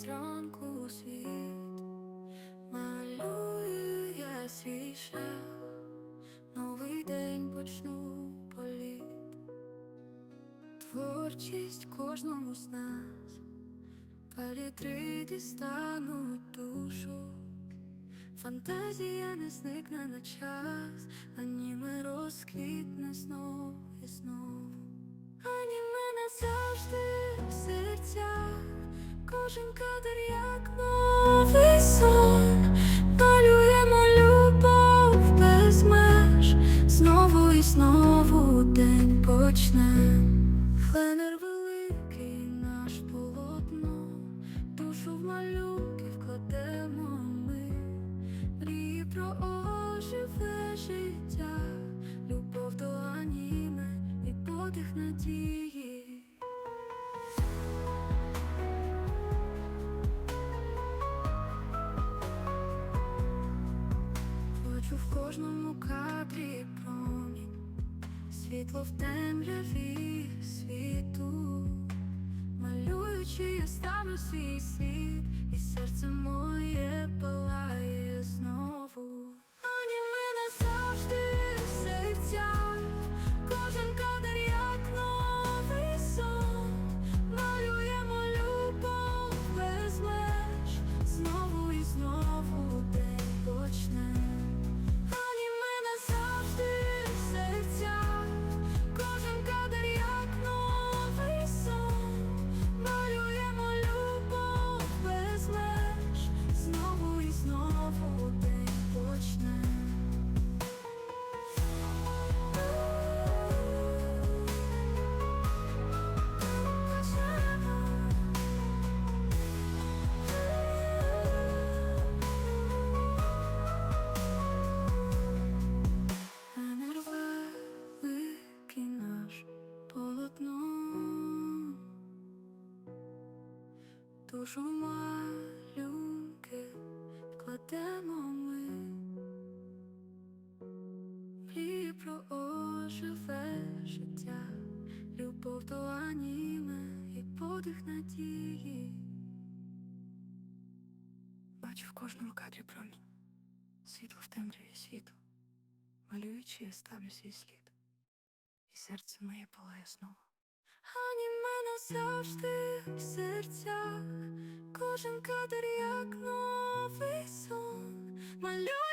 зранку світ, малюю я свій шлях, новий день почну політ, творчість кожному з нас, палітри дістануть душу. Фантазія не зникне на час, аніме розквітне знов і знов. Назавжди в серцях, кожен кадр як новий сон. Малюємо любов без меж, знову і знову день почне. Фленер великий наш полотно, душу в малюнки вкладемо ми. Мрії про оживе життя, любов до аніме і подих надії. Кожному кадрі промінь, світло в темряві світу. Малюючи, я ставлю свій світ, і серце моє палає знову. Душу малюнки кладемо ми, мрії про життя, любов до аніме і подих надії. Бачу в кожному кадрі промінь, світло в темряві світу. Малюючи, я ставлю свій слід, і серце моє палає знову. Аніме назавжди кожен кадр як новий сон. Малюючи,